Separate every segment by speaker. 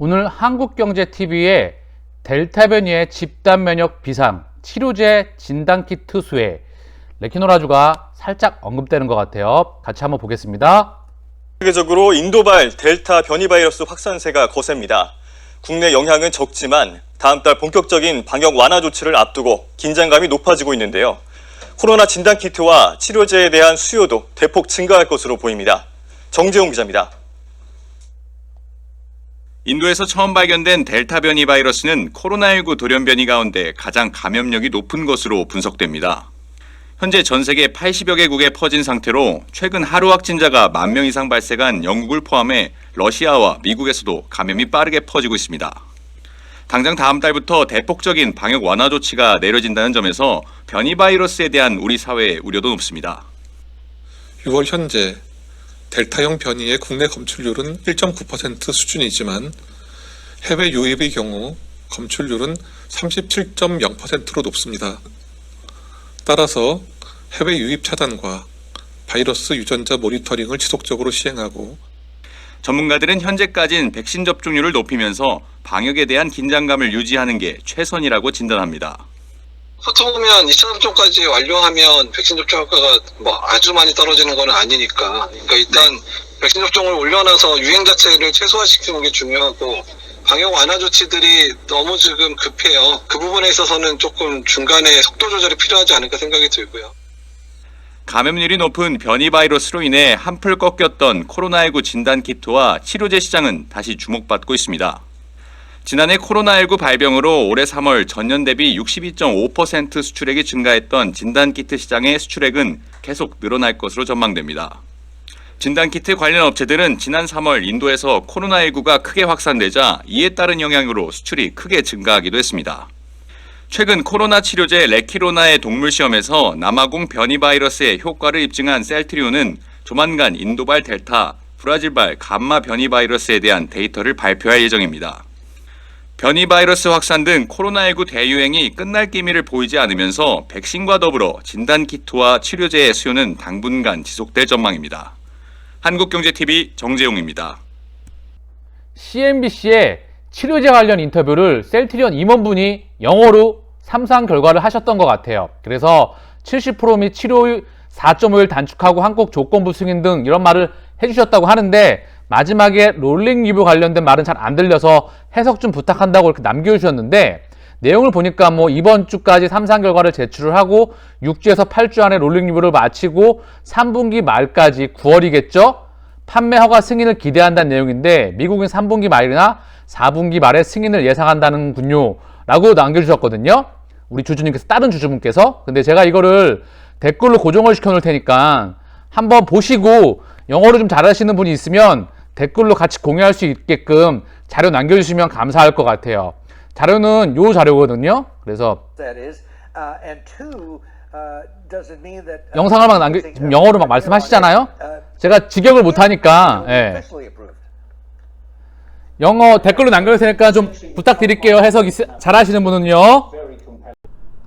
Speaker 1: 오늘 한국경제TV의 델타 변이의 집단 면역 비상 치료제 진단 키트 수혜 레키노라주가 살짝 언급되는 것 같아요. 같이 한번 보겠습니다.
Speaker 2: 세계적으로 인도발 델타 변이 바이러스 확산세가 거셉니다. 국내 영향은 적지만 다음 달 본격적인 방역 완화 조치를 앞두고 긴장감이 높아지고 있는데요. 코로나 진단 키트와 치료제에 대한 수요도 대폭 증가할 것으로 보입니다. 정재용 기자입니다.
Speaker 3: 인도에서 처음 발견된 델타 변이 바이러스는 코로나19 돌연 변이 가운데 가장 감염력이 높은 것으로 분석됩니다. 현재 전 세계 80여 개국에 퍼진 상태로 최근 하루 확진자가 만명 이상 발생한 영국을 포함해 러시아와 미국에서도 감염이 빠르게 퍼지고 있습니다. 당장 다음 달부터 대폭적인 방역 완화 조치가 내려진다는 점에서 변이 바이러스에 대한 우리 사회의 우려도 높습니다.
Speaker 4: 6월 현재 델타형 변이의 국내 검출률은 1.9% 수준이지만 해외 유입의 경우 검출률은 37.0%로 높습니다. 따라서 해외 유입 차단과 바이러스 유전자 모니터링을 지속적으로 시행하고
Speaker 3: 전문가들은 현재까진 백신 접종률을 높이면서 방역에 대한 긴장감을 유지하는 게 최선이라고 진단합니다.
Speaker 5: 보통 보면 2차 접종까지 완료하면 백신 접종 효과가 뭐 아주 많이 떨어지는 건 아니니까. 그러니까 일단 백신 접종을 올려놔서 유행 자체를 최소화시키는 게 중요하고 방역 완화 조치들이 너무 지금 급해요. 그 부분에 있어서는 조금 중간에 속도 조절이 필요하지 않을까 생각이 들고요.
Speaker 3: 감염률이 높은 변이 바이러스로 인해 한풀 꺾였던 코로나19 진단 키트와 치료제 시장은 다시 주목받고 있습니다. 지난해 코로나19 발병으로 올해 3월 전년 대비 62.5% 수출액이 증가했던 진단 키트 시장의 수출액은 계속 늘어날 것으로 전망됩니다. 진단 키트 관련 업체들은 지난 3월 인도에서 코로나19가 크게 확산되자 이에 따른 영향으로 수출이 크게 증가하기도 했습니다. 최근 코로나 치료제 레키로나의 동물 시험에서 남아공 변이 바이러스의 효과를 입증한 셀트리온은 조만간 인도발 델타, 브라질발 감마 변이 바이러스에 대한 데이터를 발표할 예정입니다. 변이 바이러스 확산 등 코로나19 대유행이 끝날 기미를 보이지 않으면서 백신과 더불어 진단 키트와 치료제의 수요는 당분간 지속될 전망입니다. 한국경제TV 정재용입니다.
Speaker 1: CNBC의 치료제 관련 인터뷰를 셀트리온 임원분이 영어로 삼상 결과를 하셨던 것 같아요. 그래서 70%및 치료율 4.5일 단축하고 한국 조건부 승인 등 이런 말을 해주셨다고 하는데 마지막에 롤링 리뷰 관련된 말은 잘 안 들려서 해석 좀 부탁한다고 이렇게 남겨주셨는데 내용을 보니까 뭐 이번 주까지 삼상 결과를 제출을 하고 6주에서 8주 안에 롤링 리뷰를 마치고 3분기 말까지 9월이겠죠? 판매 허가 승인을 기대한다는 내용인데 미국은 3분기 말이나 4분기 말에 승인을 예상한다는군요. 라고 남겨주셨거든요. 우리 주주님께서, 다른 주주분께서. 근데 제가 이거를 댓글로 고정을 시켜 놓을 테니까 한번 보시고 영어를 좀 잘하시는 분이 있으면 댓글로 같이 공유할 수 있게끔 자료 남겨주시면 감사할 것 같아요. 자료는 요 자료거든요. 그래서
Speaker 6: uh, uh, uh,
Speaker 1: 영상을 막 남겨, 영어로 막 말씀하시잖아요. 제가 직역을 못하니까, 예. 영어 댓글로 남겨줄 테니까 좀 부탁드릴게요. 해석 있, 잘하시는 분은요.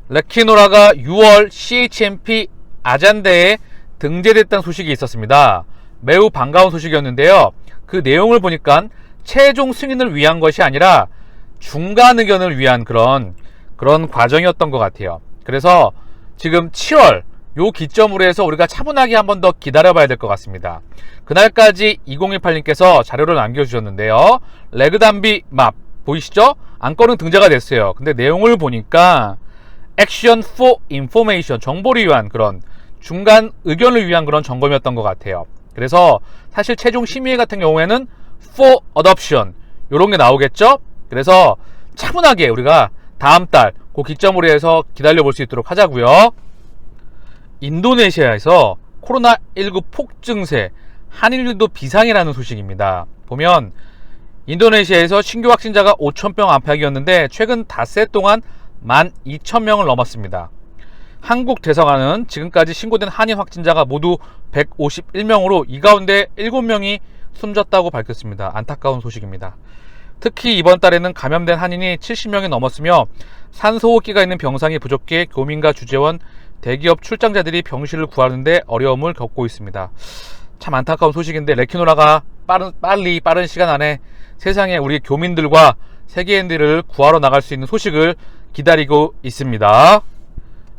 Speaker 1: 레키노라가 6월 CHMP 아잔데에 등재됐다는 소식이 있었습니다. 매우 반가운 소식이었는데요. 그 내용을 보니까 최종 승인을 위한 것이 아니라 중간 의견을 위한 그런 그런 과정이었던 것 같아요. 그래서 지금 7월 요 기점으로 해서 우리가 차분하게 한 번 더 기다려봐야 될 것 같습니다. 그날까지 2018님께서 자료를 남겨주셨는데요. 레그담비 맵 보이시죠? 안건은 등재가 됐어요. 근데 내용을 보니까 액션 for information 정보를 위한 그런 중간 의견을 위한 그런 점검이었던 것 같아요. 그래서 사실 최종 심의 같은 경우에는 for adoption 이런 게 나오겠죠. 그래서 차분하게 우리가 다음 달 그 기점으로 해서 기다려 볼 수 있도록 하자고요. 인도네시아에서 코로나19 폭증세 한일도 비상이라는 소식입니다. 보면 인도네시아에서 신규 확진자가 5천명 안팎이었는데 최근 닷새 동안 12,000명을 넘었습니다. 한국 대사관은 지금까지 신고된 한인 확진자가 모두 151명으로 이 가운데 7명이 숨졌다고 밝혔습니다. 안타까운 소식입니다. 특히 이번 달에는 감염된 한인이 70명이 넘었으며 산소호흡기가 있는 병상이 부족해 교민과 주재원, 대기업 출장자들이 병실을 구하는데 어려움을 겪고 있습니다. 참 안타까운 소식인데 레키노라가 빠른, 빨리 빠른 시간 안에 세상에 우리 교민들과 세계인들을 구하러 나갈 수 있는 소식을 기다리고 있습니다.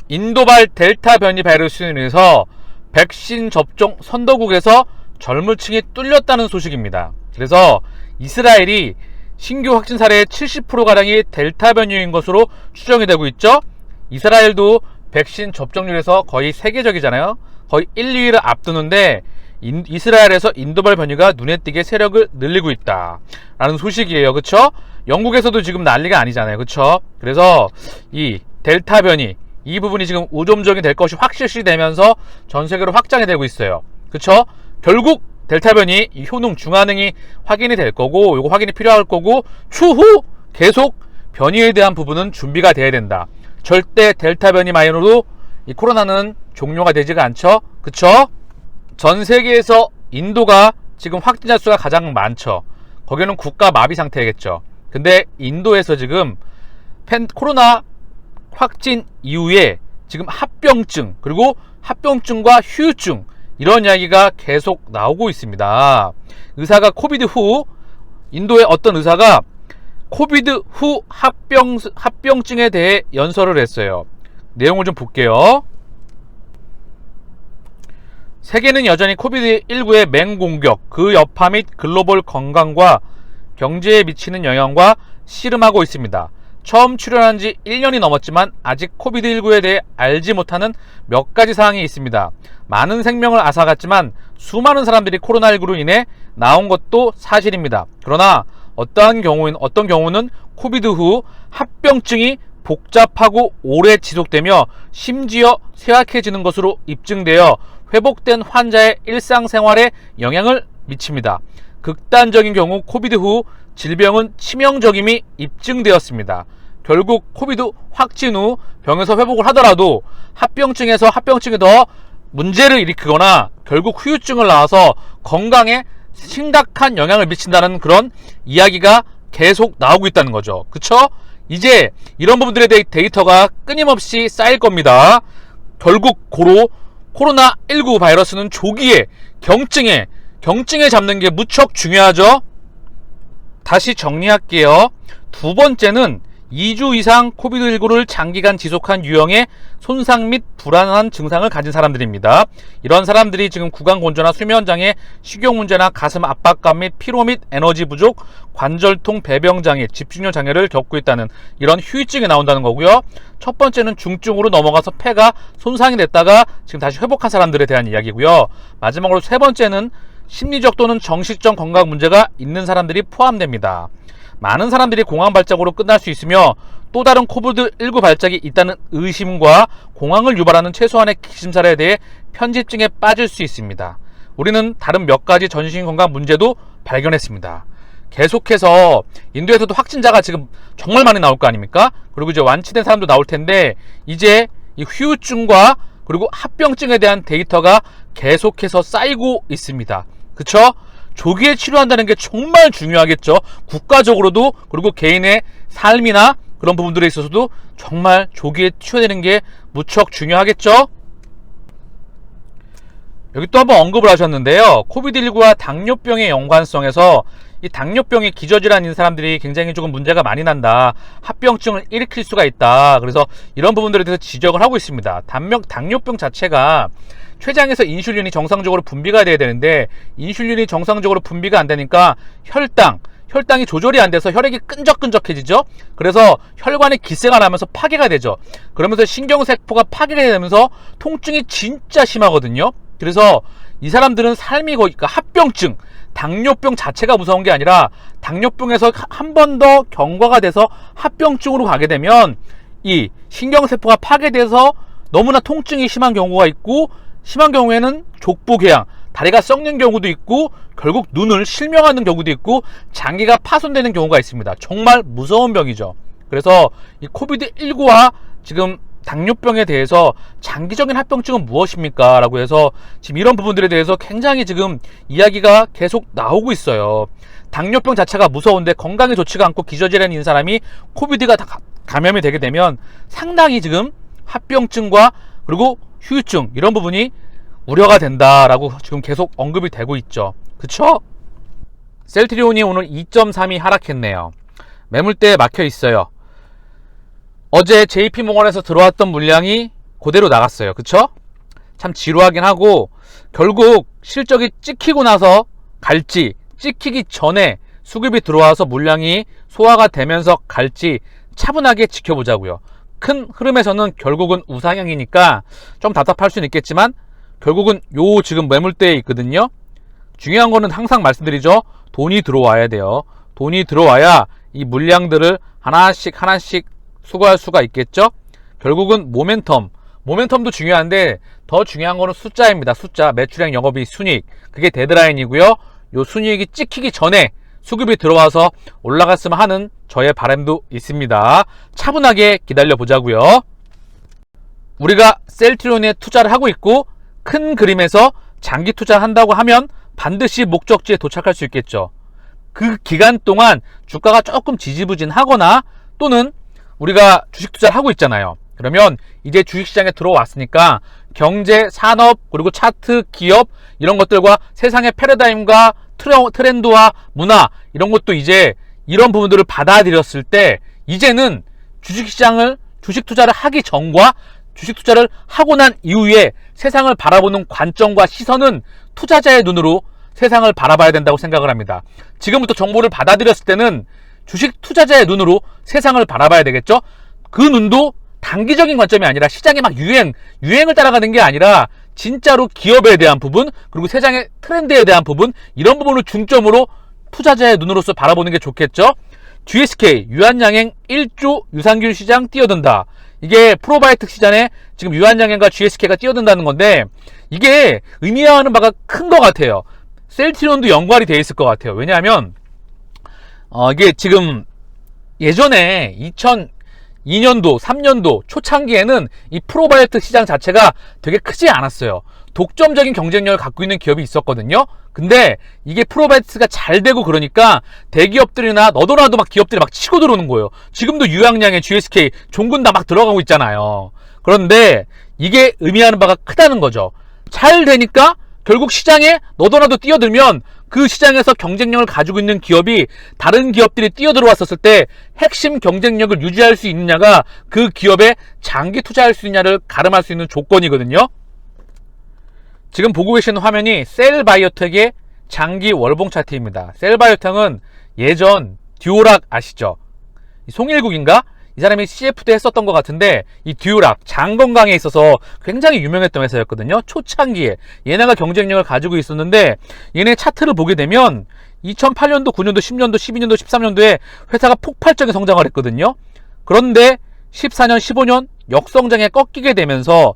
Speaker 1: 인도발 델타 변이 바이러스로 인해서 백신 접종 선도국에서 젊은 층이 뚫렸다는 소식입니다. 그래서 이스라엘이 신규 확진 사례의 70%가량이 델타 변이인 것으로 추정이 되고 있죠. 이스라엘도 백신 접종률에서 거의 세계적이잖아요. 거의 1, 2위를 앞두는데 인- 이스라엘에서 인도발 변이가 눈에 띄게 세력을 늘리고 있다. 라는 소식이에요. 그쵸? 영국에서도 지금 난리가 아니잖아요. 그쵸? 그래서 이 델타 변이 이 부분이 지금 우점적이 될 것이 확실시 되면서 전 세계로 확장이 되고 있어요. 그쵸? 결국 델타 변이 이 효능 중화능이 확인이 될 거고 요거 확인이 필요할 거고 추후 계속 변이에 대한 부분은 준비가 돼야 된다. 절대 델타 변이만으로도 이 코로나는 종료가 되지가 않죠. 그쵸? 전 세계에서 인도가 지금 확진자 수가 가장 많죠. 거기는 국가 마비 상태겠죠. 근데 인도에서 지금 팬 코로나 확진 이후에 지금 합병증 그리고 합병증과 휴유증 이런 이야기가 계속 나오고 있습니다. 의사가 코비드 후 인도의 어떤 의사가 코비드 후 합병 합병증에 대해 연설을 했어요. 내용을 좀 볼게요. 세계는 여전히 코비드19의 맹공격, 그 여파 및 글로벌 건강과 경제에 미치는 영향과 씨름하고 있습니다. 처음 출연한 지 1년이 넘었지만 아직 코비드19에 대해 알지 못하는 몇 가지 사항이 있습니다. 많은 생명을 앗아갔지만 수많은 사람들이 코로나19로 인해 나온 것도 사실입니다. 그러나 어떠한 경우는 어떤 경우는 코비드 후 합병증이 복잡하고 오래 지속되며 심지어 쇠약해지는 것으로 입증되어 회복된 환자의 일상생활에 영향을 미칩니다. 극단적인 경우 코비드 후 질병은 치명적임이 입증되었습니다. 결국 코비드 확진 후 병에서 회복을 하더라도 합병증에서 합병증이 더 문제를 일으키거나 결국 후유증을 낳아서 건강에 심각한 영향을 미친다는 그런 이야기가 계속 나오고 있다는 거죠. 그쵸? 이제 이런 부분들에 대해 데이터가 끊임없이 쌓일 겁니다. 결국 고로 코로나19 바이러스는 조기에 경증에 경증에 잡는 게 무척 중요하죠. 다시 정리할게요. 두 번째는 2주 이상 코비드19를 장기간 지속한 유형의 손상 및 불안한 증상을 가진 사람들입니다. 이런 사람들이 지금 구강 건조나 수면 장애, 식욕 문제나 가슴 압박감 및 피로 및 에너지 부족, 관절통, 배병 장애, 집중력 장애를 겪고 있다는 이런 후유증이 나온다는 거고요. 첫 번째는 중증으로 넘어가서 폐가 손상이 됐다가 지금 다시 회복한 사람들에 대한 이야기고요. 마지막으로 세 번째는 심리적 또는 정신적 건강 문제가 있는 사람들이 포함됩니다. 많은 사람들이 공황 발작으로 끝날 수 있으며 또 다른 코비드19 발작이 있다는 의심과 공황을 유발하는 최소한의 기심사례에 대해 편집증에 빠질 수 있습니다. 우리는 다른 몇 가지 전신 건강 문제도 발견했습니다. 계속해서 인도에서도 확진자가 지금 정말 많이 나올 거 아닙니까? 그리고 이제 완치된 사람도 나올 텐데 이제 이 후유증과 그리고 합병증에 대한 데이터가 계속해서 쌓이고 있습니다. 그쵸? 조기에 치료한다는 게 정말 중요하겠죠. 국가적으로도 그리고 개인의 삶이나 그런 부분들에 있어서도 정말 조기에 치료되는 게 무척 중요하겠죠. 여기 또 한번 언급을 하셨는데요. 코비드19와 당뇨병의 연관성에서 이 당뇨병이 기저질환인 사람들이 굉장히 조금 문제가 많이 난다. 합병증을 일으킬 수가 있다. 그래서 이런 부분들에 대해서 지적을 하고 있습니다. 당뇨, 당뇨병 자체가 췌장에서 인슐린이 정상적으로 분비가 돼야 되는데 인슐린이 정상적으로 분비가 안 되니까 혈당, 혈당이 조절이 안 돼서 혈액이 끈적끈적해지죠. 그래서 혈관에 기세가 나면서 파괴가 되죠. 그러면서 신경세포가 파괴가 되면서 통증이 진짜 심하거든요. 그래서 이 사람들은 삶이 거의 그러니까 합병증, 당뇨병 자체가 무서운 게 아니라 당뇨병에서 한 번 더 경과가 돼서 합병증으로 가게 되면 이 신경세포가 파괴돼서 너무나 통증이 심한 경우가 있고 심한 경우에는 족부궤양, 다리가 썩는 경우도 있고 결국 눈을 실명하는 경우도 있고 장기가 파손되는 경우가 있습니다. 정말 무서운 병이죠. 그래서 이 코비드 19와 지금 당뇨병에 대해서 장기적인 합병증은 무엇입니까? 라고 해서 지금 이런 부분들에 대해서 굉장히 지금 이야기가 계속 나오고 있어요. 당뇨병 자체가 무서운데 건강에 좋지가 않고 기저질환인 사람이 코비드가 다 감염이 되게 되면 상당히 지금 합병증과 그리고 후유증 이런 부분이 우려가 된다라고 지금 계속 언급이 되고 있죠. 그쵸? 셀트리온이 오늘 2.3이 하락했네요. 매물대에 막혀 있어요. 어제 JP모건에서 들어왔던 물량이 그대로 나갔어요. 그쵸? 참 지루하긴 하고 결국 실적이 찍히고 나서 갈지 찍히기 전에 수급이 들어와서 물량이 소화가 되면서 갈지 차분하게 지켜보자고요. 큰 흐름에서는 결국은 우상향이니까 좀 답답할 수는 있겠지만 결국은 요 지금 매물대에 있거든요. 중요한 거는 항상 말씀드리죠. 돈이 들어와야 돼요. 돈이 들어와야 이 물량들을 하나씩 하나씩 수거할 수가 있겠죠. 결국은 모멘텀. 모멘텀도 중요한데 더 중요한 거는 숫자입니다. 숫자. 매출액 영업이익 순이익. 그게 데드라인이고요. 요 순이익이 찍히기 전에 수급이 들어와서 올라갔으면 하는 저의 바람도 있습니다. 차분하게 기다려 보자고요. 우리가 셀트리온에 투자를 하고 있고 큰 그림에서 장기 투자한다고 하면 반드시 목적지에 도착할 수 있겠죠. 그 기간 동안 주가가 조금 지지부진하거나 또는 우리가 주식 투자를 하고 있잖아요. 그러면 이제 주식시장에 들어왔으니까 경제, 산업, 그리고 차트, 기업 이런 것들과 세상의 패러다임과 트렌드와 문화 이런 것도 이제 이런 부분들을 받아들였을 때 이제는 주식시장을 주식 투자를 하기 전과 주식 투자를 하고 난 이후에 세상을 바라보는 관점과 시선은 투자자의 눈으로 세상을 바라봐야 된다고 생각을 합니다. 지금부터 정보를 받아들였을 때는 주식 투자자의 눈으로 세상을 바라봐야 되겠죠? 그 눈도 단기적인 관점이 아니라 시장의 막 유행, 유행을 따라가는 게 아니라 진짜로 기업에 대한 부분, 그리고 세상의 트렌드에 대한 부분, 이런 부분을 중점으로 투자자의 눈으로서 바라보는 게 좋겠죠? GSK 유한양행 1조 유산균 시장 뛰어든다. 이게 프로바이오틱 시장에 지금 유한양행과 GSK가 뛰어든다는 건데 이게 의미하는 바가 큰 것 같아요. 셀트리온도 연관이 돼 있을 것 같아요. 왜냐하면 어, 이게 지금 예전에 2002년도, 3년도 초창기에는 이 프로바이오틱 시장 자체가 되게 크지 않았어요. 독점적인 경쟁력을 갖고 있는 기업이 있었거든요. 근데 이게 프로바이오틱스가 잘 되고 그러니까 대기업들이나 너도나도 막 기업들이 막 치고 들어오는 거예요. 지금도 유양량의 GSK, 종근 다막 들어가고 있잖아요. 그런데 이게 의미하는 바가 크다는 거죠. 잘 되니까 결국 시장에 너도나도 뛰어들면 그 시장에서 경쟁력을 가지고 있는 기업이 다른 기업들이 뛰어들어왔었을 때 핵심 경쟁력을 유지할 수 있느냐가 그 기업에 장기 투자할 수 있느냐를 가름할 수 있는 조건이거든요. 지금 보고 계시는 화면이 셀바이오텍의 장기 월봉 차트입니다. 셀바이오텍은 예전 듀오락 아시죠? 이 송일국인가? 이 사람이 CF도 했었던 것 같은데 이 듀오락 장 건강에 있어서 굉장히 유명했던 회사였거든요. 초창기에 얘네가 경쟁력을 가지고 있었는데 얘네 차트를 보게 되면 2008년도, 9년도, 10년도, 12년도, 13년도에 회사가 폭발적인 성장을 했거든요. 그런데 14년, 15년 역성장에 꺾이게 되면서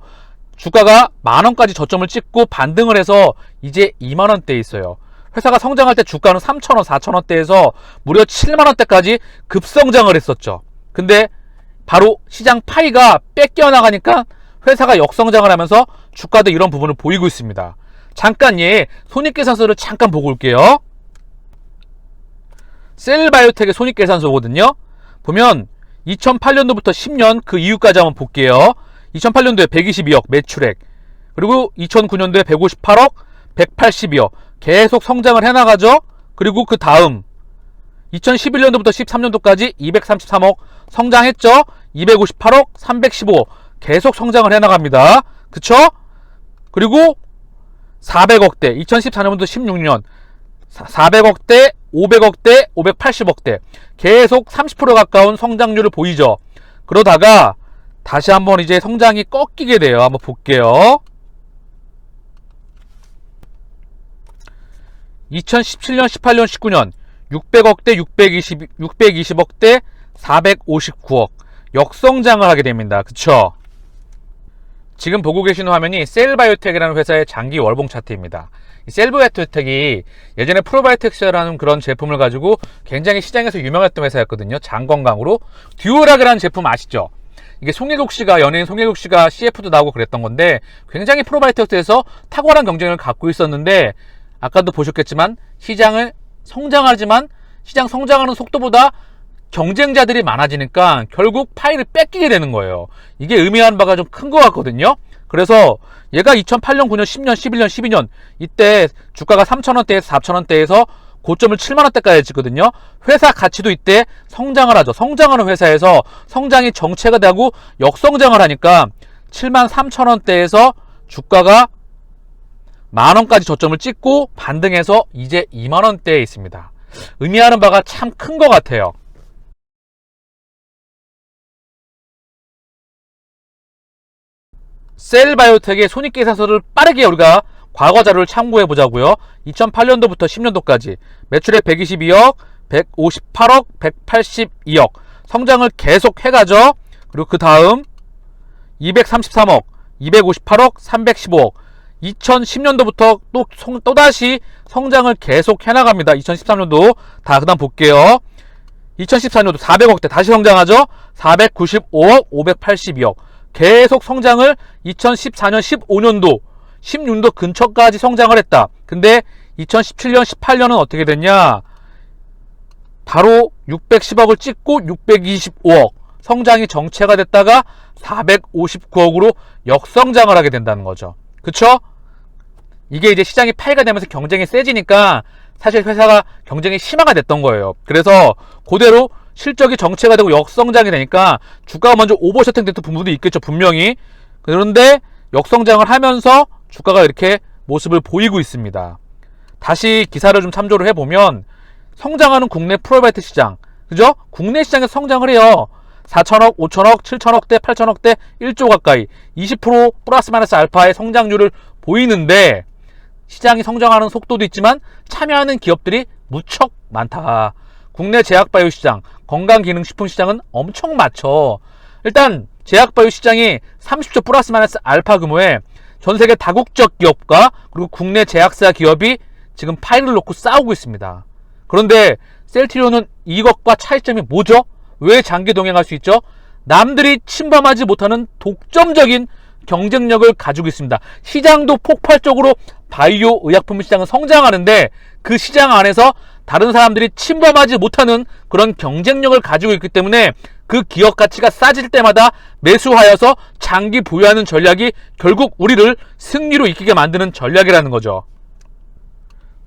Speaker 1: 주가가 만 원까지 저점을 찍고 반등을 해서 이제 2만 원대에 있어요. 회사가 성장할 때 주가는 3천 원, 4천 원대에서 무려 7만 원대까지 급성장을 했었죠. 근데 바로 시장 파이가 뺏겨 나가니까 회사가 역성장을 하면서 주가도 이런 부분을 보이고 있습니다. 잠깐 얘 손익계산서를 잠깐 보고 올게요. 셀바이오텍의 손익계산서거든요. 보면 2008년도부터 10년 그 이후까지 한번 볼게요. 2008년도에 122억 매출액 그리고 2009년도에 158억 182억 계속 성장을 해나가죠. 그리고 그 다음 2011년도부터 13년도까지 233억 성장했죠. 258억 315억 계속 성장을 해나갑니다. 그쵸? 그리고 400억대 2014년부터 16년 400억대 500억대 580억대 계속 30% 가까운 성장률을 보이죠. 그러다가 다시 한번 이제 성장이 꺾이게 돼요. 한번 볼게요. 2017년, 18년, 19년 600억대, 620, 620억대, 459억 역성장을 하게 됩니다. 그쵸? 지금 보고 계시는 화면이 셀바이오텍이라는 회사의 장기 월봉 차트입니다. 이 셀바이오텍이 예전에 프로바이오텍스라는 그런 제품을 가지고 굉장히 시장에서 유명했던 회사였거든요. 장건강으로 듀오락이라는 제품 아시죠? 이게 송혜국 씨가 연예인 송혜국 씨가 CF도 나오고 그랬던 건데 굉장히 프로바이오텍스에서 탁월한 경쟁을 갖고 있었는데 아까도 보셨겠지만 시장을 성장하지만 시장 성장하는 속도보다 경쟁자들이 많아지니까 결국 파이를 뺏기게 되는 거예요. 이게 의미하는 바가 좀 큰 것 같거든요. 그래서 얘가 2008년, 9년, 10년, 11년, 12년 이때 주가가 3,000원대에서 4,000원대에서 고점을 7만 원대까지 찍거든요. 회사 가치도 이때 성장을 하죠. 성장하는 회사에서 성장이 정체가 되고 역성장을 하니까 7만 3천 원대에서 주가가 만 원까지 저점을 찍고 반등해서 이제 2만 원대에 있습니다. 의미하는 바가 참 큰 것 같아요. 셀바이오텍의 손익계산서를 빠르게 우리가 과거 자료를 참고해 보자고요. 2008년도부터 10년도까지 매출액 122억, 158억, 182억 성장을 계속 해가죠. 그리고 그 다음 233억, 258억, 315억 2010년도부터 또 송- 또다시 성장을 계속 해나갑니다. 2013년도 다 그다음 볼게요. 2014년도 400억대 다시 성장하죠. 495억, 582억 계속 성장을 2014년, 15년도, 16년도 근처까지 성장을 했다. 근데 2017년, 18년은 어떻게 됐냐? 바로 610억을 찍고 625억 성장이 정체가 됐다가 459억으로 역성장을 하게 된다는 거죠. 그쵸? 이게 이제 시장이 파이가 되면서 경쟁이 세지니까 사실 회사가 경쟁이 심화가 됐던 거예요. 그래서 그대로 실적이 정체가 되고 역성장이 되니까 주가가 먼저 오버셔팅 됐던 부분도 있겠죠. 분명히. 그런데 역성장을 하면서 주가가 이렇게 모습을 보이고 있습니다. 다시 기사를 좀 참조를 해보면 성장하는 국내 프로바이트 시장, 그죠? 국내 시장에서 성장을 해요. 4천억, 5천억, 7천억대, 8천억대, 1조 가까이 20% 플러스 마이너스 알파의 성장률을 보이는데 시장이 성장하는 속도도 있지만 참여하는 기업들이 무척 많다. 국내 제약바이오 시장, 건강기능식품 시장은 엄청 많죠. 일단 제약바이오 시장이 30조 플러스 마이너스 알파 규모의 전 세계 다국적 기업과 그리고 국내 제약사 기업이 지금 파일을 놓고 싸우고 있습니다. 그런데 셀트리온은 이것과 차이점이 뭐죠? 왜 장기 동행할 수 있죠? 남들이 침범하지 못하는 독점적인 경쟁력을 가지고 있습니다. 시장도 폭발적으로 바이오 의약품 시장은 성장하는데 그 시장 안에서 다른 사람들이 침범하지 못하는 그런 경쟁력을 가지고 있기 때문에 그 기업 가치가 싸질 때마다 매수하여서 장기 보유하는 전략이 결국 우리를 승리로 이기게 만드는 전략이라는 거죠.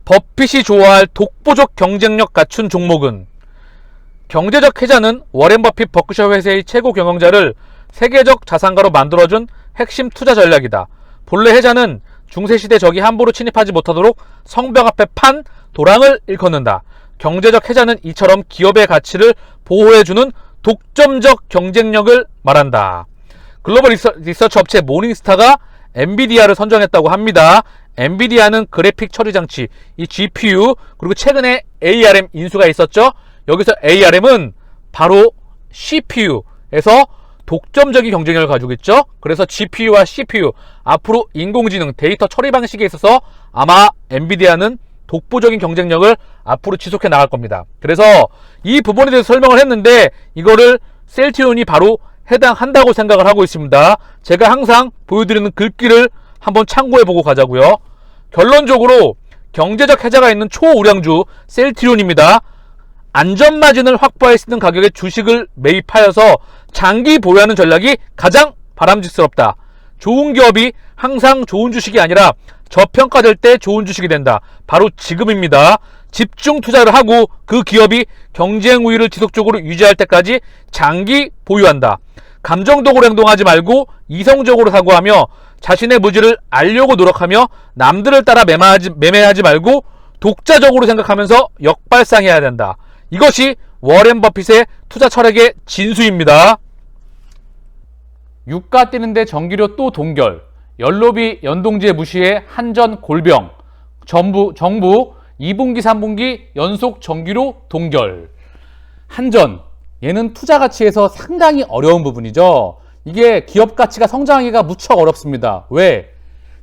Speaker 1: 버핏이 좋아할 독보적 경쟁력 갖춘 종목은 경제적 해자는 워렌 버핏 버크셔 회사의 최고 경영자를 세계적 자산가로 만들어준 핵심 투자 전략이다. 본래 해자는 중세시대 적이 함부로 침입하지 못하도록 성벽 앞에 판 도랑을 일컫는다. 경제적 해자는 이처럼 기업의 가치를 보호해주는 독점적 경쟁력을 말한다. 글로벌 리서, 리서치 업체 모닝스타가 엔비디아를 선정했다고 합니다. 엔비디아는 그래픽 처리 장치, 이 GPU, 그리고 최근에 ARM 인수가 있었죠. 여기서 ARM은 바로 CPU에서 독점적인 경쟁력을 가지고 있죠. 그래서 GPU와 CPU 앞으로 인공지능 데이터 처리 방식에 있어서 아마 엔비디아는 독보적인 경쟁력을 앞으로 지속해 나갈 겁니다. 그래서 이 부분에 대해서 설명을 했는데 이거를 셀티온이 바로 해당한다고 생각을 하고 있습니다. 제가 항상 보여드리는 글귀를 한번 참고해 보고 가자고요. 결론적으로 경제적 해자가 있는 초우량주 셀티온입니다. 안전마진을 확보할 수 있는 가격의 주식을 매입하여서 장기 보유하는 전략이 가장 바람직스럽다. 좋은 기업이 항상 좋은 주식이 아니라 저평가될 때 좋은 주식이 된다. 바로 지금입니다. 집중 투자를 하고 그 기업이 경쟁 우위를 지속적으로 유지할 때까지 장기 보유한다. 감정적으로 행동하지 말고 이성적으로 사고하며 자신의 무지를 알려고 노력하며 남들을 따라 매매하지, 매매하지 말고 독자적으로 생각하면서 역발상해야 된다. 이것이 워렌 버핏의 투자 철학의 진수입니다. 유가 뛰는데 전기료 또 동결. 연로비 연동제 무시해 한전 골병. 정부, 정부 2분기, 3분기 연속 전기료 동결. 한전. 얘는 투자 가치에서 상당히 어려운 부분이죠. 이게 기업 가치가 성장하기가 무척 어렵습니다. 왜?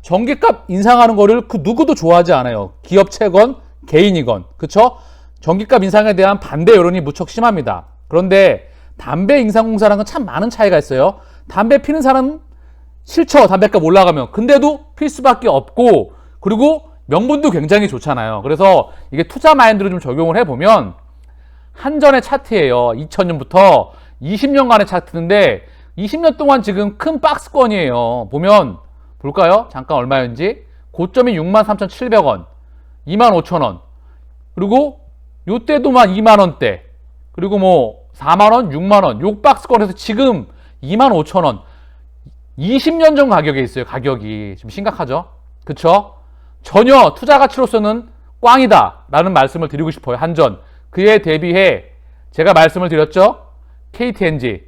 Speaker 1: 전기값 인상하는 거를 그 누구도 좋아하지 않아요. 기업체건 개인이건. 그쵸? 전기값 인상에 대한 반대 여론이 무척 심합니다. 그런데 담배 인상공사랑은 참 많은 차이가 있어요. 담배 피는 사람은 싫죠. 담배값 올라가면. 근데도 필 수밖에 없고, 그리고 명분도 굉장히 좋잖아요. 그래서 이게 투자 마인드로 좀 적용을 해보면, 한전의 차트예요. 2000년부터 20년간의 차트인데, 20년 동안 지금 큰 박스권이에요. 보면, 볼까요? 잠깐 얼마였는지. 고점이 63,700원, 25,000원. 그리고 요때도 막 2만 원대. 그리고 뭐 4만 원, 6만 원. 요 박스권에서 지금 2만 5천 원. 20년 전 가격에 있어요. 가격이 지금 심각하죠. 그쵸? 전혀 투자 가치로서는 꽝이다 라는 말씀을 드리고 싶어요. 한전. 그에 대비해 제가 말씀을 드렸죠. KTNG.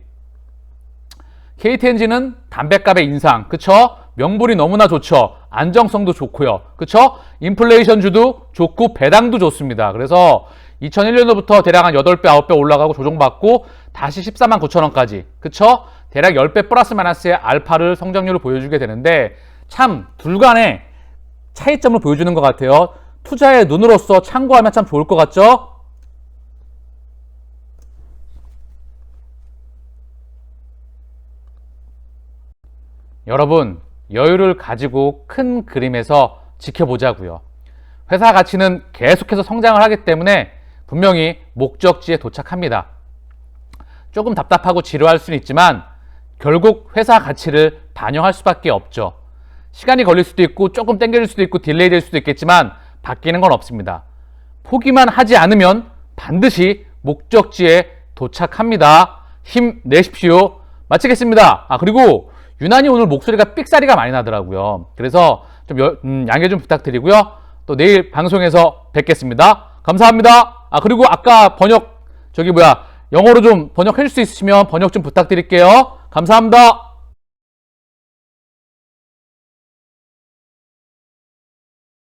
Speaker 1: KTNG는 담배값의 인상, 그쵸? 명분이 너무나 좋죠. 안정성도 좋고요. 그쵸? 인플레이션 주도 좋고 배당도 좋습니다. 그래서 2001년도부터 대략 한 8배, 9배 올라가고 조정받고 다시 14만 9천 원까지. 그쵸? 대략 10배 플러스 마이너스의 알파를 성장률을 보여주게 되는데 참 둘 간의 차이점을 보여주는 것 같아요. 투자의 눈으로서 참고하면 참 좋을 것 같죠? 여러분, 여유를 가지고 큰 그림에서 지켜보자고요. 회사 가치는 계속해서 성장을 하기 때문에 분명히 목적지에 도착합니다. 조금 답답하고 지루할 수는 있지만 결국 회사 가치를 반영할 수밖에 없죠. 시간이 걸릴 수도 있고 조금 땡겨질 수도 있고 딜레이 될 수도 있겠지만 바뀌는 건 없습니다. 포기만 하지 않으면 반드시 목적지에 도착합니다. 힘내십시오. 마치겠습니다. 아, 그리고 유난히 오늘 목소리가 삑사리가 많이 나더라고요. 그래서 좀 여- 음, 양해 좀 부탁드리고요. 또 내일 방송에서 뵙겠습니다. 감사합니다. 아, 그리고 아까 번역, 저기 뭐야, 영어로 좀 번역해 줄 수 있으시면 번역 좀 부탁드릴게요. 감사합니다.